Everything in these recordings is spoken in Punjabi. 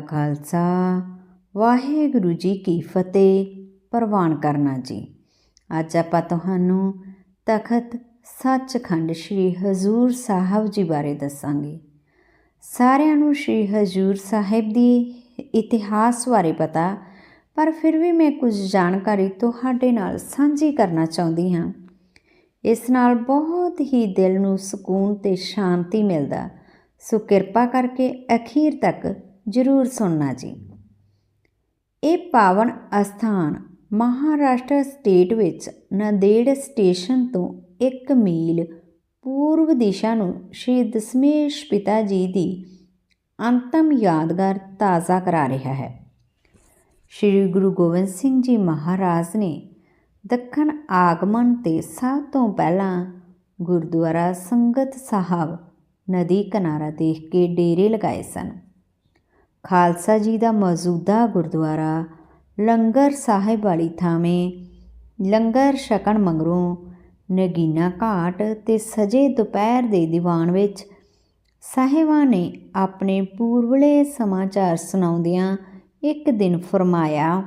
ਖਾਲਸਾ। ਵਾਹਿਗੁਰੂ ਜੀ ਕੀ ਫਤਿਹ। ਪ੍ਰਵਾਨ ਕਰਨਾ ਜੀ। ਅੱਜ ਆਪਾਂ ਤੁਹਾਨੂੰ ਤਖਤ ਸੱਚਖੰਡ ਸ੍ਰੀ ਹਜ਼ੂਰ ਸਾਹਿਬ ਜੀ ਬਾਰੇ ਦੱਸਾਂਗੇ। ਸਾਰਿਆਂ ਨੂੰ ਸ੍ਰੀ ਹਜ਼ੂਰ ਸਾਹਿਬ ਦੀ ਇਤਿਹਾਸ ਬਾਰੇ ਪਤਾ, ਪਰ ਫਿਰ ਵੀ ਮੈਂ ਕੁਝ ਜਾਣਕਾਰੀ ਤੁਹਾਡੇ ਨਾਲ ਸਾਂਝੀ ਕਰਨਾ ਚਾਹੁੰਦੀ ਹਾਂ। ਇਸ ਨਾਲ ਬਹੁਤ ਹੀ ਦਿਲ ਨੂੰ ਸਕੂਨ ਤੇ ਸ਼ਾਂਤੀ ਮਿਲਦਾ। ਸੋ ਕਿਰਪਾ ਕਰਕੇ ਅਖੀਰ ਤੱਕ ਜ਼ਰੂਰ ਸੁਣਨਾ ਜੀ। ਇਹ ਪਾਵਨ ਅਸਥਾਨ ਮਹਾਰਾਸ਼ਟਰ ਸਟੇਟ ਵਿੱਚ ਨੰਦੇੜ ਸਟੇਸ਼ਨ ਤੋਂ 1 ਮੀਲ ਪੂਰਬ ਦਿਸ਼ਾ ਨੂੰ ਸ਼੍ਰੀ ਦਸਮੇਸ਼ ਪਿਤਾ ਜੀ ਦੀ ਅੰਤਮ ਯਾਦਗਾਰ ਤਾਜ਼ਾ ਕਰਾ ਰਿਹਾ ਹੈ। ਸ਼੍ਰੀ ਗੁਰੂ ਗੋਬਿੰਦ ਸਿੰਘ ਜੀ ਮਹਾਰਾਜ ਨੇ ਦੱਖਣ ਆਗਮਨ ਤੇ ਸਭ ਤੋਂ ਪਹਿਲਾਂ ਗੁਰਦੁਆਰਾ ਸੰਗਤ ਸਾਹਿਬ ਨਦੀ ਕਿਨਾਰਾ ਦੇਖ ਕੇ ਡੇਰੇ ਲਗਾਏ ਸਨ। ਖਾਲਸਾ ਜੀ ਦਾ ਮੌਜੂਦਾ ਗੁਰਦੁਆਰਾ ਲੰਗਰ ਸਾਹਿਬ ਵਾਲੀ ਥਾਵੇਂ ਲੰਗਰ ਛਕਣ ਮੰਗਰੋਂ ਨਗੀਨਾ ਘਾਟ ਤੇ ਸਜੇ ਦੁਪਹਿਰ ਦੇ ਦੀਵਾਨ ਵਿੱਚ ਸਾਹਿਬਾਂ ਨੇ ਆਪਣੇ ਪੂਰਵਲੇ ਸਮਾਚਾਰ ਸੁਣਾਉਂਦਿਆਂ ਇੱਕ ਦਿਨ ਫਰਮਾਇਆ,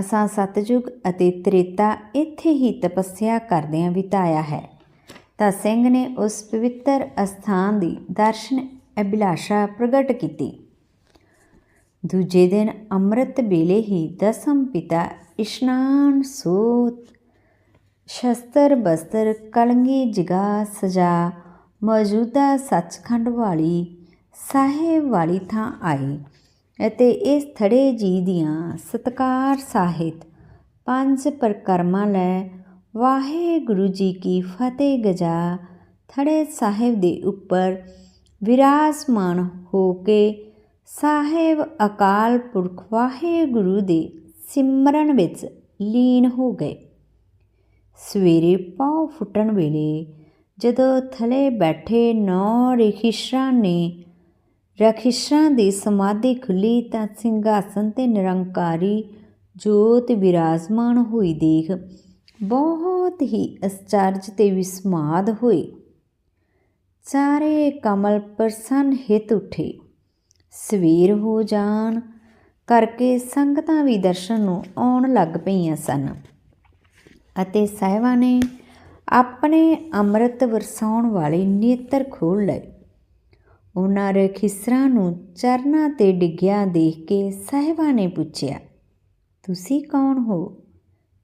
ਅਸਾਂ ਸਤਜੁਗ ਅਤੇ ਤ੍ਰੇਤਾ ਇੱਥੇ ਹੀ ਤਪੱਸਿਆ ਕਰਦਿਆਂ ਬਿਤਾਇਆ ਹੈ। ਤਾਂ ਸਿੰਘ ਨੇ ਉਸ ਪਵਿੱਤਰ ਅਸਥਾਨ ਦੀ ਦਰਸ਼ਨ ਅਭਿਲਾਸ਼ਾ ਪ੍ਰਗਟ ਕੀਤੀ। ਦੂਜੇ ਦਿਨ ਅੰਮ੍ਰਿਤ ਵੇਲੇ ਹੀ ਦਸਮ ਪਿਤਾ ਇਸ਼ਨਾਨ ਸੋਤ, ਸ਼ਸਤਰ ਬਸਤਰ ਕਲੰਗੀ ਜਗਾ ਸਜਾ, ਮੌਜੂਦਾ ਸੱਚਖੰਡ ਵਾਲੀ ਸਾਹਿਬ ਵਾਲੀ ਥਾਂ ਆਏ ਅਤੇ ਇਸ ਥੜੇ ਜੀ ਦੀਆਂ ਸਤਕਾਰ ਸਾਹਿਤ ਪੰਜ ਪ੍ਰਕਰਮਾਂ ਲੈ ਵਾਹਿਗੁਰੂ ਜੀ ਕੀ ਫਤਿਹ ਗਜਾ, ਥੜੇ ਸਾਹਿਬ ਦੇ ਉੱਪਰ ਵਿਰਾਜਮਾਨ ਹੋ ਕੇ ਸਾਹਿਬ ਅਕਾਲ ਪੁਰਖ ਵਾਹਿਗੁਰੂ ਦੇ ਸਿਮਰਨ ਵਿੱਚ ਲੀਨ ਹੋ ਗਏ। ਸਵੇਰੇ ਪਾਉ ਫੁੱਟਣ ਵੇਲੇ ਜਦੋਂ ਥਲੇ ਬੈਠੇ ਨੌ ਰਖਿਸ਼ਾਂ ਨੇ ਰਖਿਸ਼ਾਂ ਦੀ ਸਮਾਧੀ ਖੁੱਲੀ ਤਾਂ ਸਿੰਘਾਸਨ ਤੇ ਨਿਰੰਕਾਰੀ ਜੋਤ ਵਿਰਾਜਮਾਨ ਹੋਈ ਦੇਖ ਬਹੁਤ ਹੀ ਅਚਰਜ ਤੇ ਵਿਸਮਾਦ ਹੋਏ। ਸਾਰੇ ਕਮਲ ਪ੍ਰਸੰਨ ਹਿਤ ਉਠੇ। ਸਵੇਰ ਹੋ ਜਾਣ ਕਰਕੇ ਸੰਗਤਾਂ ਵੀ ਦਰਸ਼ਨ ਨੂੰ ਆਉਣ ਲੱਗ ਪਈਆਂ ਸਨ ਅਤੇ ਸਾਹਿਬਾਂ ਨੇ ਆਪਣੇ ਅੰਮ੍ਰਿਤ ਵਰਸਾਉਣ ਵਾਲੇ ਨੇਤਰ ਖੋਲ ਲਏ। ਉਹਨਾਂ ਰਖਿਸਰਾਂ ਨੂੰ ਚਰਨਾਂ ਤੇ ਡਿੱਗਿਆ ਦੇਖ ਕੇ ਸਾਹਿਬਾਂ ਨੇ ਪੁੱਛਿਆ, ਤੁਸੀਂ ਕੌਣ ਹੋ?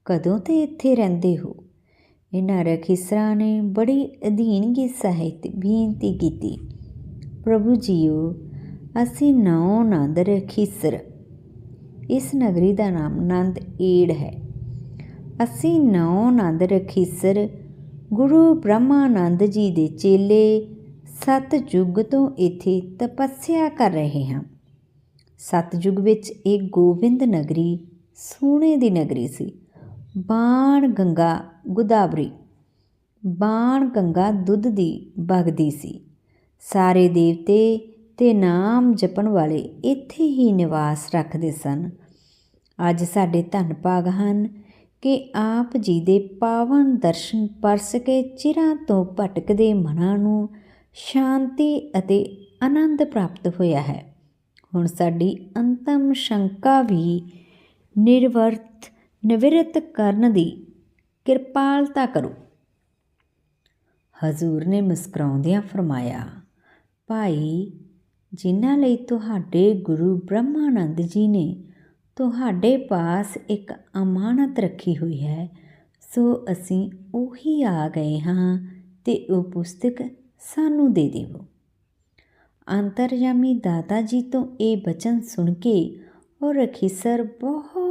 ਕਦੋਂ ਤੇ ਇੱਥੇ ਰਹਿੰਦੇ ਹੋ? ਇਹਨਾਂ ਰਖਿਸਰਾਂ ਨੇ ਬੜੀ ਅਧੀਨਗੀ ਸਹਿਤ, ਬੇਨਤੀ ਕੀਤੀ। ਪ੍ਰਭੂ ਜੀਓ, ਅਸੀਂ ਨੌ ਨੰਦ ਰਖਿਸਰ। ਇਸ ਨਗਰੀ ਦਾ ਨਾਮ ਨੰਦ ਏੜ ਹੈ। ਅਸੀਂ ਨੌ ਨੰਦ ਰਖਿਸਰ, ਗੁਰੂ ਬ੍ਰਹਮਾਨੰਦ ਜੀ ਦੇ ਚੇਲੇ ਸਤ ਯੁੱਗ ਤੋਂ ਇੱਥੇ ਤਪੱਸਿਆ ਕਰ ਰਹੇ ਹਾਂ। ਸਤ ਯੁੱਗ ਵਿੱਚ ਇਹ ਗੋਬਿੰਦ ਨਗਰੀ ਸੋਨੇ ਦੀ ਨਗਰੀ ਸੀ। ਬਾਣ ਗੰਗਾ ਗੁਦਾਵਰੀ। ਬਾਣ ਗੰਗਾ ਦੁੱਧ ਦੀ ਵਗਦੀ ਸੀ। ਸਾਰੇ ਦੇਵਤੇ ਤੇ ਨਾਮ ਜਪਣ ਵਾਲੇ ਇੱਥੇ ਹੀ ਨਿਵਾਸ ਰੱਖਦੇ ਸਨ। ਅੱਜ ਸਾਡੇ ਧੰਨ ਭਾਗ ਹਨ ਕਿ ਆਪ ਜੀ ਦੇ ਪਾਵਨ ਦਰਸ਼ਨ ਪਰਸ ਕੇ ਚਿਰਾਂ ਤੋਂ ਭਟਕਦੇ ਮਨਾਂ ਨੂੰ ਸ਼ਾਂਤੀ ਅਤੇ ਆਨੰਦ ਪ੍ਰਾਪਤ ਹੋਇਆ ਹੈ। ਹੁਣ ਸਾਡੀ ਅੰਤਮ ਸ਼ੰਕਾ ਵੀ ਨਿਰਵਰਤ ਨਿਵਰਤ ਕਰਨ ਦੀ ਕਿਰਪਾਲਤਾ ਕਰੋ। ਹਜ਼ੂਰ ਨੇ ਮੁਸਕਰਾਉਂਦਿਆਂ ਫਰਮਾਇਆ, ਭਾਈ, ਜਿਨ੍ਹਾਂ ਲਈ ਤੁਹਾਡੇ ਗੁਰੂ ਬ੍ਰਹਮਾਨੰਦ ਜੀ ਨੇ ਤੁਹਾਡੇ ਪਾਸ ਇੱਕ ਅਮਾਨਤ ਰੱਖੀ ਹੋਈ ਹੈ, ਸੋ ਅਸੀਂ ਉਹੀ ਆ ਗਏ ਹਾਂ ਤੇ ਉਹ ਪੁਸਤਕ ਸਾਨੂੰ ਦੇ ਦਿਓ ਅੰਤਰਜਾਮੀ ਦਾਤਾ ਜੀ ਤੋਂ ਇਹ ਬਚਨ ਸੁਣ ਕੇ ਉਹ ਰਖੀਸਰ ਬਹੁਤ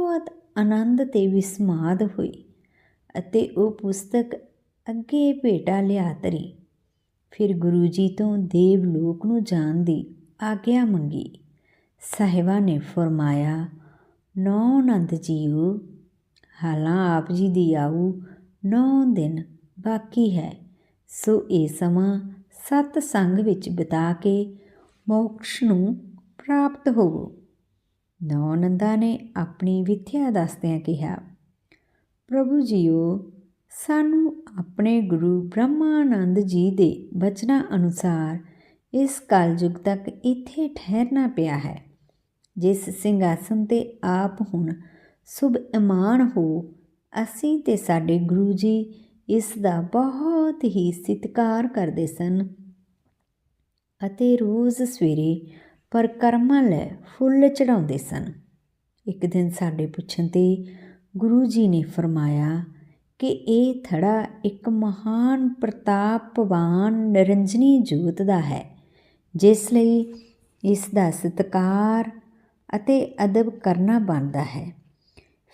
ਆਨੰਦ ਤੇ ਵਿਸਮਾਦ ਹੋਈ ਅਤੇ ਉਹ ਪੁਸਤਕ ਅੱਗੇ ਭੇਟਾ ਲਿਆ ਤਰੀ। ਫਿਰ ਗੁਰੂ ਜੀ ਤੋਂ ਦੇਵ ਲੋਕ ਨੂੰ ਜਾਣ ਦੀ ਆਗਿਆ ਮੰਗੀ। ਸਾਹਿਬਾ ਨੇ ਫਰਮਾਇਆ, ਨੌ ਆਨੰਦ ਜੀਓ, ਹਾਲਾਂ ਆਪ ਜੀ ਦੀ ਆਊ ਨੌ ਦਿਨ ਬਾਕੀ ਹੈ। ਸੋ ਇਹ ਸਮਾਂ ਸਤ ਸੰਗ ਵਿੱਚ ਬਿਤਾ ਕੇ ਮੋਕਸ਼ ਨੂੰ ਪ੍ਰਾਪਤ ਹੋਵੋ। ਨੌ ਨੰਦਾ ਨੇ ਆਪਣੀ ਵਿਥਿਆ ਦੱਸਦਿਆਂ ਕਿਹਾ, ਪ੍ਰਭੂ ਜੀਓ, ਸਾਨੂੰ ਆਪਣੇ ਗੁਰੂ ਬ੍ਰਹਮਾਨੰਦ ਜੀ ਦੇ ਬਚਨਾਂ ਅਨੁਸਾਰ ਇਸ ਕਲਯੁਗ ਤੱਕ ਇੱਥੇ ਠਹਿਰਨਾ ਪਿਆ ਹੈ। ਜਿਸ ਸਿੰਘਾਸਨ ਤੇ ਆਪ ਹੁਣ ਸੁਭ ਇਮਾਨ ਹੋ, ਅਸੀਂ ਤੇ ਸਾਡੇ ਗੁਰੂ ਜੀ ਇਸ ਦਾ ਬਹੁਤ ਹੀ ਸਤਿਕਾਰ ਕਰਦੇ ਸਨ। ਅਤੇ ਰੋਜ਼ ਸਵੇਰੇ ਪਰਕਰਮਾਂ ਲੈ ਫੁੱਲ ਚੜਾਉਂਦੇ ਸਨ। ਇੱਕ ਦਿਨ ਸਾਡੇ ਪੁੱਛਣ ਤੇ ਗੁਰੂ ਜੀ ਨੇ ਫਰਮਾਇਆ ਕਿ ਇਹ ਥੜਾ ਇੱਕ ਮਹਾਨ ਪ੍ਰਤਾਪਵਾਨ ਨਿਰੰਜਨੀ ਜੋਤ ਦਾ ਹੈ, ਜਿਸ ਲਈ ਇਸ ਦਾ ਸਤਿਕਾਰ ਅਤੇ ਅਦਬ ਕਰਨਾ ਬਣਦਾ ਹੈ।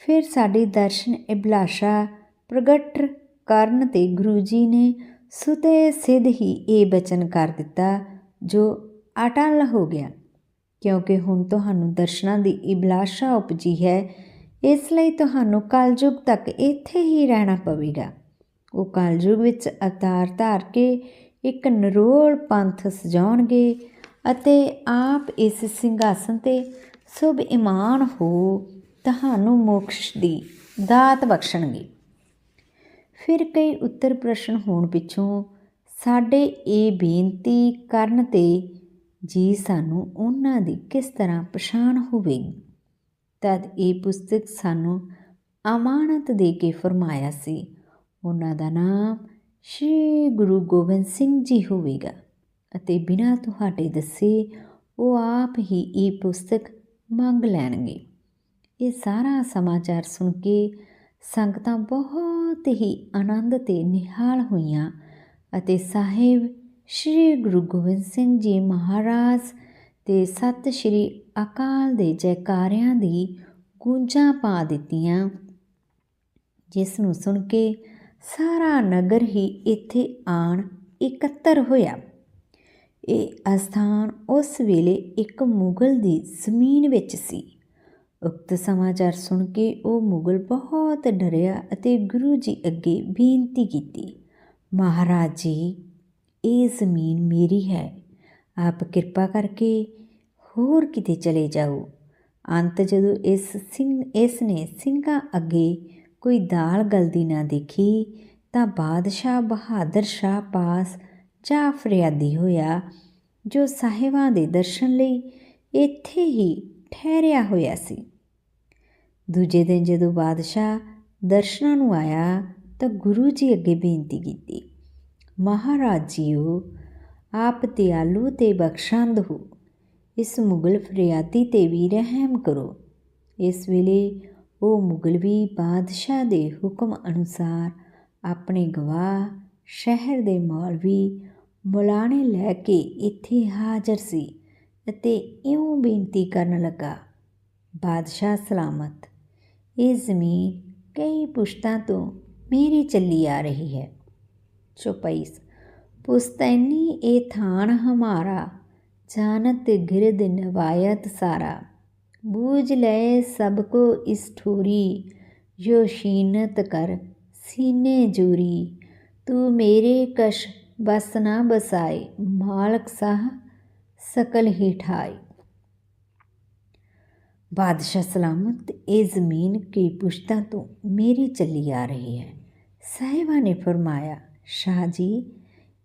ਫਿਰ ਸਾਡੇ ਦਰਸ਼ਨ ਅਭਿਲਾਸ਼ਾ ਪ੍ਰਗਟ ਕਰਨ ਤੇ ਗੁਰੂ ਜੀ ਨੇ ਸੁਤੇ ਸਿੱਧ ਹੀ ਇਹ ਬਚਨ ਕਰ ਦਿੱਤਾ, ਜੋ ਅਟਲ ਹੋ ਗਿਆ। ਕਿਉਂਕਿ ਹੁਣ ਤੁਹਾਨੂੰ ਦਰਸ਼ਨਾਂ ਦੀ ਅਭਿਲਾਸ਼ਾ ਉਪਜੀ ਹੈ, ਇਸ ਲਈ ਤੁਹਾਨੂੰ ਕਲਯੁਗ ਤੱਕ ਇੱਥੇ ਹੀ ਰਹਿਣਾ ਪਵੇਗਾ। ਉਹ ਕਲਯੁਗ ਵਿੱਚ ਅਵਤਾਰ ਧਾਰ ਕੇ ਇੱਕ ਨਰੋਲ ਪੰਥ ਸਜਾਉਣਗੇ ਅਤੇ ਆਪ ਇਸ ਸਿੰਘਾਸਨ ਤੇ ਸੁਭ ਇਮਾਨ ਹੋ ਤੁਹਾਨੂੰ ਮੋਕਸ਼ ਦੀ ਦਾਤ ਬਖਸ਼ਣਗੇ। ਫਿਰ ਕਈ ਉੱਤਰ ਪ੍ਰਸ਼ਨ ਹੋਣ ਪਿੱਛੋਂ ਸਾਡੇ ਇਹ ਬੇਨਤੀ ਕਰਨ ਤੇ ਜੀ ਸਾਨੂੰ ਉਹਨਾਂ ਦੀ ਕਿਸ ਤਰ੍ਹਾਂ ਪਛਾਣ ਹੋਵੇਗੀ? ਤਦ ਇਹ ਪੁਸਤਕ ਸਾਨੂੰ ਅਮਾਨਤ ਦੇ ਕੇ ਫਰਮਾਇਆ ਸੀ, ਉਹਨਾਂ ਦਾ ਨਾਮ ਸ਼੍ਰੀ ਗੁਰੂ ਗੋਬਿੰਦ ਸਿੰਘ ਜੀ ਹੋਵੇਗਾ ਅਤੇ ਬਿਨਾਂ ਤੁਹਾਡੇ ਦੱਸੇ ਉਹ ਆਪ ਹੀ ਇਹ ਪੁਸਤਕ ਮੰਗ ਲੈਣਗੇ। ਇਹ ਸਾਰਾ ਸਮਾਚਾਰ ਸੁਣ ਕੇ ਸੰਗਤਾਂ ਬਹੁਤ ਹੀ ਆਨੰਦ ਤੇ ਨਿਹਾਲ ਹੋਈਆਂ ਅਤੇ ਸਾਹਿਬ ਸ਼੍ਰੀ ਗੁਰੂ ਗੋਬਿੰਦ ਸਿੰਘ ਜੀ ਮਹਾਰਾਜ ਤੇ ਸਤਿ ਸ਼੍ਰੀ ਅਕਾਲ ਦੇ ਜੈਕਾਰਿਆਂ ਦੀ ਗੂੰਜਾਂ ਪਾ ਦਿੱਤੀਆਂ, ਜਿਸ ਨੂੰ ਸੁਣ ਕੇ ਸਾਰਾ ਨਗਰ ਹੀ ਇੱਥੇ ਆਣ ਇਕੱਤਰ ਹੋਇਆ। ਇਹ ਅਸਥਾਨ ਉਸ ਵੇਲੇ ਇੱਕ ਮੁਗਲ ਦੀ ਜ਼ਮੀਨ ਵਿੱਚ ਸੀ। ਉਕਤ ਸਮਾਚਾਰ ਸੁਣ ਕੇ ਉਹ ਮੁਗਲ ਬਹੁਤ ਡਰਿਆ ਅਤੇ ਗੁਰੂ ਜੀ ਅੱਗੇ ਬੇਨਤੀ ਕੀਤੀ, ਮਹਾਰਾਜ ਜੀ ਇਹ ਜ਼ਮੀਨ ਮੇਰੀ ਹੈ। ਆਪ ਕਿਰਪਾ ਕਰਕੇ ਹੋਰ ਕਿਤੇ ਚਲੇ ਜਾਓ। ਅੰਤ ਜਦੋਂ ਇਸ ਸਿੰਘ, ਇਸ ਨੇ ਸਿੰਘਾਂ ਅੱਗੇ ਕੋਈ ਦਾਲ ਗਲਦੀ ਨਾ ਦੇਖੀ, ਤਾਂ ਬਾਦਸ਼ਾਹ ਬਹਾਦਰ ਸ਼ਾਹ ਪਾਸ ਜਾ ਫਰਿਆਦੀ ਹੋਇਆ, ਜੋ ਸਾਹਿਬਾਂ ਦੇ ਦਰਸ਼ਨ ਲਈ ਇੱਥੇ ਹੀ ਠਹਿਰਿਆ ਹੋਇਆ ਸੀ। ਦੂਜੇ ਦਿਨ ਜਦੋਂ ਬਾਦਸ਼ਾਹ ਦਰਸ਼ਨਾਂ ਨੂੰ ਆਇਆ, ਤਾਂ ਗੁਰੂ ਜੀ ਅੱਗੇ ਬੇਨਤੀ ਕੀਤੀ ਮਹਾਰਾਜ ਜੀਓ ਆਪ ਦਿਆਲੂ ਤੇ ਬਖਸ਼ੰਦ ਹੋ ਇਸ ਮੁਗਲ ਫਰਿਆਦੀ ਤੇ ਵੀ ਰਹਿਮ ਕਰੋ। ਇਸ ਵੇਲੇ ਉਹ ਮੁਗਲਵੀ ਬਾਦਸ਼ਾਹ ਦੇ ਹੁਕਮ ਅਨੁਸਾਰ ਆਪਣੇ ਗਵਾਹ ਸ਼ਹਿਰ ਦੇ ਮੌਲਵੀ ਮੁਲਾਣੇ ਲੈ ਕੇ ਇੱਥੇ ਹਾਜ਼ਰ ਸੀ ਅਤੇ ਇਉਂ ਬੇਨਤੀ ਕਰਨ ਲੱਗਾ, ਬਾਦਸ਼ਾਹ ਸਲਾਮਤ, ਇਹ ਜ਼ਮੀਨ ਕਈ ਪੁਸ਼ਤਾਂ ਤੋਂ ਮੇਰੀ ਚੱਲੀ ਆ ਰਹੀ ਹੈ। ਚੁਪਈਸ ਪੁਸਤੈਨੀ ਇਹ ਥਾਨ ਹਮਾਰਾ जानत गिरद नवायत सारा बूझ ले सबको इस ठोरी यो शीनत कर सीने जूरी तू मेरे कश बस ना बसाए मालक साह सकल ही ठाए ਬਾਦਸ਼ਾਹ ਸਲਾਮਤ ਇਹ ਜ਼ਮੀਨ ਕੀ ਪੁਸ਼ਤਾਂ ਤੋਂ ਮੇਰੀ ਚੱਲੀ ਆ ਰਹੀ ਹੈ ਸਾਹਿਬਾ ਨੇ ਫਰਮਾਇਆ ਸ਼ਾਹ ਜੀ,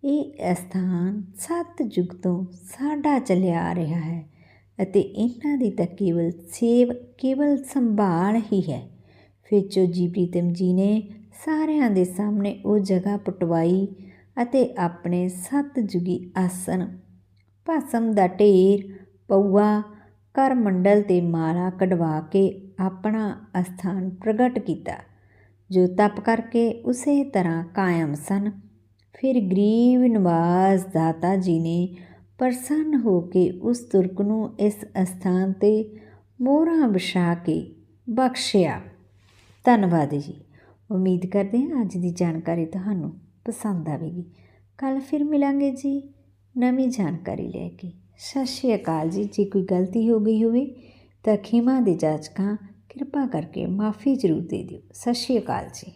ਇਹ ਅਸਥਾਨ ਸੱਤ ਯੁਗ ਤੋਂ ਸਾਡਾ ਚੱਲਿਆ ਆ ਰਿਹਾ ਹੈ ਅਤੇ ਇਹਨਾਂ ਦੀ ਤਾਂ ਕੇਵਲ ਸੇਵ, ਕੇਵਲ ਸੰਭਾਲ ਹੀ ਹੈ। ਫਿਰ ਚੋਜੀ ਪ੍ਰੀਤਮ ਜੀ ਨੇ ਸਾਰਿਆਂ ਦੇ ਸਾਹਮਣੇ ਉਹ ਜਗ੍ਹਾ ਪਟਵਾਈ ਅਤੇ ਆਪਣੇ ਸੱਤ ਜੁਗੀ ਆਸਨ, ਭਸਮ ਦਾ ਢੇਰ, ਪਊਆ ਕਰ ਮੰਡਲ ਤੇ ਮਾਲਾ ਕਢਵਾ ਕੇ ਆਪਣਾ ਅਸਥਾਨ ਪ੍ਰਗਟ ਕੀਤਾ। ਜੋ ਤਪ ਕਰਕੇ ਉਸੇ ਤਰ੍ਹਾਂ ਕਾਇਮ ਸਨ। ਫਿਰ ਗਰੀਬ ਨਵਾਜ਼ ਦਾਤਾ ਜੀ ਨੇ ਪ੍ਰਸੰਨ ਹੋ ਕੇ ਉਸ ਤੁਰਕ ਨੂੰ ਇਸ ਅਸਥਾਨ ਤੇ ਮੋਹਰਾਂ ਵਿਛਾ ਕੇ ਬਖਸ਼ਿਆ। ਧੰਨਵਾਦ ਜੀ। ਉਮੀਦ ਕਰਦੇ ਹਾਂ ਅੱਜ ਦੀ ਜਾਣਕਾਰੀ ਤੁਹਾਨੂੰ ਪਸੰਦ ਆਵੇਗੀ। ਕੱਲ ਫਿਰ ਮਿਲਾਂਗੇ ਜੀ ਨਵੀਂ ਜਾਣਕਾਰੀ ਲੈ ਕੇ। ਸਤਿ ਸ਼੍ਰੀ ਅਕਾਲ ਜੀ। ਜੇ ਕੋਈ ਗਲਤੀ ਹੋ ਗਈ ਹੋਵੇ ਤਾਂ ਖਿਮਾ ਦੇ ਜਾਚਕਾਂ ਕਿਰਪਾ ਕਰਕੇ ਮਾਫੀ ਜ਼ਰੂਰ ਦੇ ਦਿਓ। ਸਤਿ ਸ਼੍ਰੀ ਅਕਾਲ ਜੀ।